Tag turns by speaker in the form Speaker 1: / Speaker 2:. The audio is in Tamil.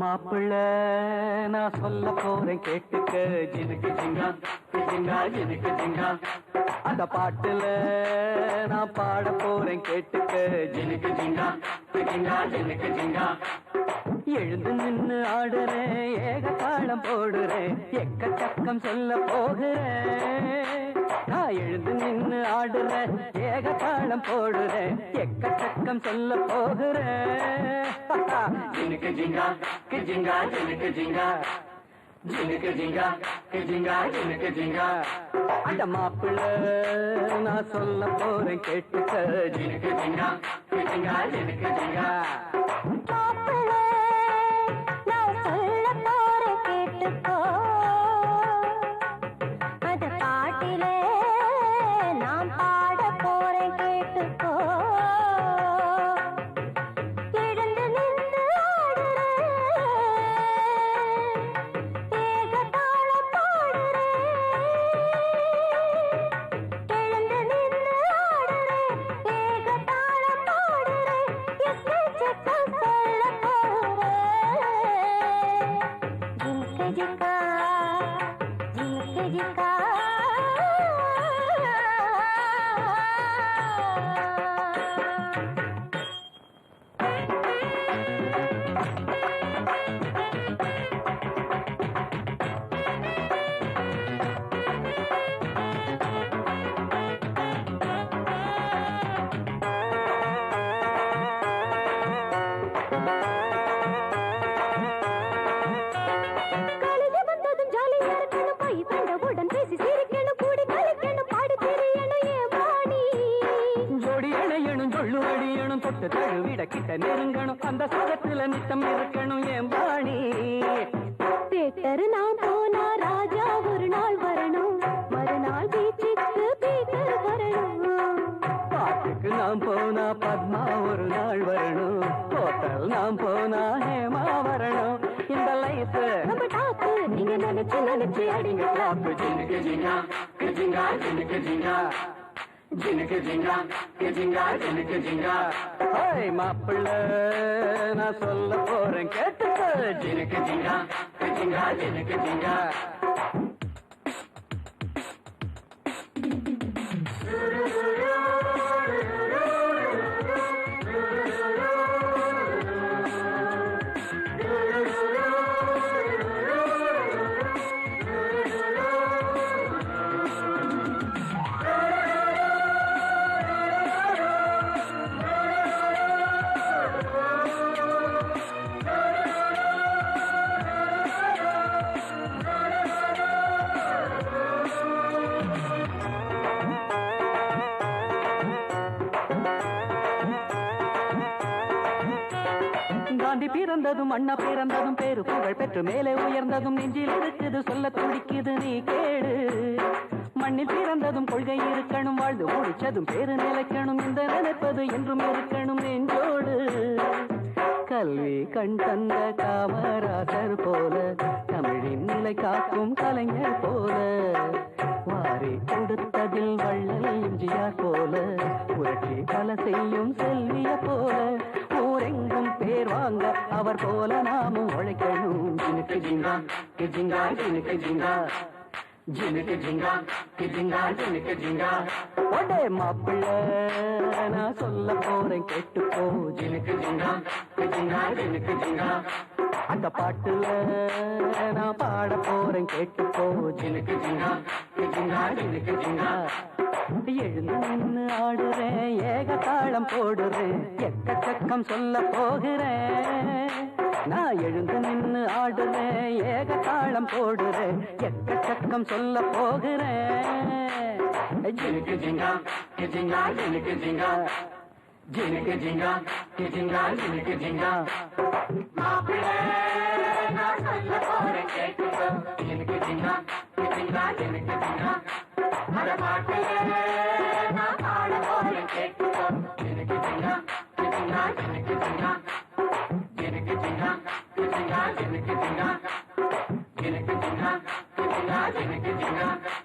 Speaker 1: மாப்பிள்ள நான் சொல்ல போறேன் கேட்டுக்க. ஜினுக்கு ஜிங்கா ஜிங்கா ஜினுக்கு ஜிங்கா. அந்த பாட்டுல நான் பாட போறேன் கேட்டுக்க. ஜினுக்கு ஜிங்கா ஜிங்கா ஜினுக்கு ஜிங்கா. எழுந்து நின்று ஆடுறேன் ஏக தாளம் போடுறேன் எக்கச்சக்கம் சொல்ல போகிறேன் நான் எழுந்து நின்று ஆடுறேன் ஏக தாளம் போடுறேன் எக்கச்சக்கம் சொல்ல போகிறேன் ஜினுக்கு ஜிங்கா ஜிங்கா ஜினுக்கு ஜிங்கா. ஜினுக்கு ஜிங்கா ஜிங்கா ஜினுக்கு ஜிங்கா. அந்த மாப்பிள்ள நான் சொல்ல போறேன் கேட்டுக்க. ஜினுக்கு ஜிங்கா ஜிங்கா ஜினுக்கு ஜிங்கா.
Speaker 2: போறேன்
Speaker 1: தொட்டு தழுவிட கிட்ட நெருங்கணும். அந்த சுகத்துல நித்தம் இருக்கணும் என் பாணி?
Speaker 2: தேட்டரு நான் போனா ராஜா ஒரு நாள் வரணும். மறுநாள் பீச்சுக்கு பீட்டர் வரணும்.
Speaker 1: பாட்டுக்கு நாம் போனா பத்மா ஒரு நாள் வரணும். ஹோட்டல் நாம் போனா ஹேமா வரணும். இந்த லைஃப்
Speaker 2: நம்ம டாப்பு நீங்க நினைச்சு நினைச்சு அடிங்க.
Speaker 1: கிளாப்பு ஜினுக்கு ஜிங்கா ஜிங்கா ஜினுக்கு ஜிங்கா. ஜினுக்கு ஜிங்கா ஜிங்கா ஜினுக்கு ஜிங்கா. ஹாய் மாப்பிள்ள நான் சொல்ல போறேன் கேட்டுக்க. ஜினுக்கு ஜிங்கா ஜிங்கா ஜினுக்கு ஜிங்கா. தாண்டி பிறந்ததும் அண்ணா பிறந்ததும் பேரு புகழ் பெற்று மேலே உயர்ந்ததும் நெஞ்சில் இருக்குது சொல்ல துடிக்குது நீ கேடு. மண்ணில் பிறந்ததும் கொள்கை இருக்கணும் வாழ்ந்து முடிச்சதும் பேரு நிலைக்கணும் இந்த நினைப்பது என்றும் இருக்கணும் நெஞ்சோடு. கல்வி கண் தந்த காமராசர் போல தமிழின் நிலை காக்கும் கலைஞர் போல வாரி கொடுத்ததில் வள்ளல் எம்ஜிஆர் போல புரட்சி பல செய்யும் செல்விய போல பேர் வாங்க. அவர் போல நாமும் உழைக்கணும். ஜினுக்கு ஜிங்கா கிஜிங்கா ஜினுக்கு ஜிங்கா. ஜினுக்கு ஜிங்கா கிஜிங்கா ஜினுக்கு ஜிங்கா. ஒடே மாப்பிள்ள நான் சொல்ல போறேன் கேட்டுப்போ ஜினுக்கு ஜிங்கா கிஜிங்கா ஜினுக்கு ஜிங்கா. அந்த பாட்டுல நான் பாட போறேன் கேட்டுப்போ ஜினுக்கு ஜிங்கா கிஜிங்கா ஜினுக்கு ஜிங்கா. எழுந்து நின்னு ஆடுறேன் ஏக தாளம் போடுறேன் எக்கச்சக்கம் சொல்ல போகிறேன் நான் எழுந்து நின்று ஆடுறேன் ஏக தாளம் போடுறேன் எக்கச்சக்கம் சொல்ல போகிறேன் ஜினுக்கு ஜிங்கா ஜிங்கா ஜினுக்கு ஜிங்கா. ஜினுக்கு ஜிங்கா ஜிங்கா ஜினுக்கு ஜிங்கா. மாப்பிள்ளை நான் சொல்ல போறேன் கேட்டுக்கோ. கிடைக்கிறாங்க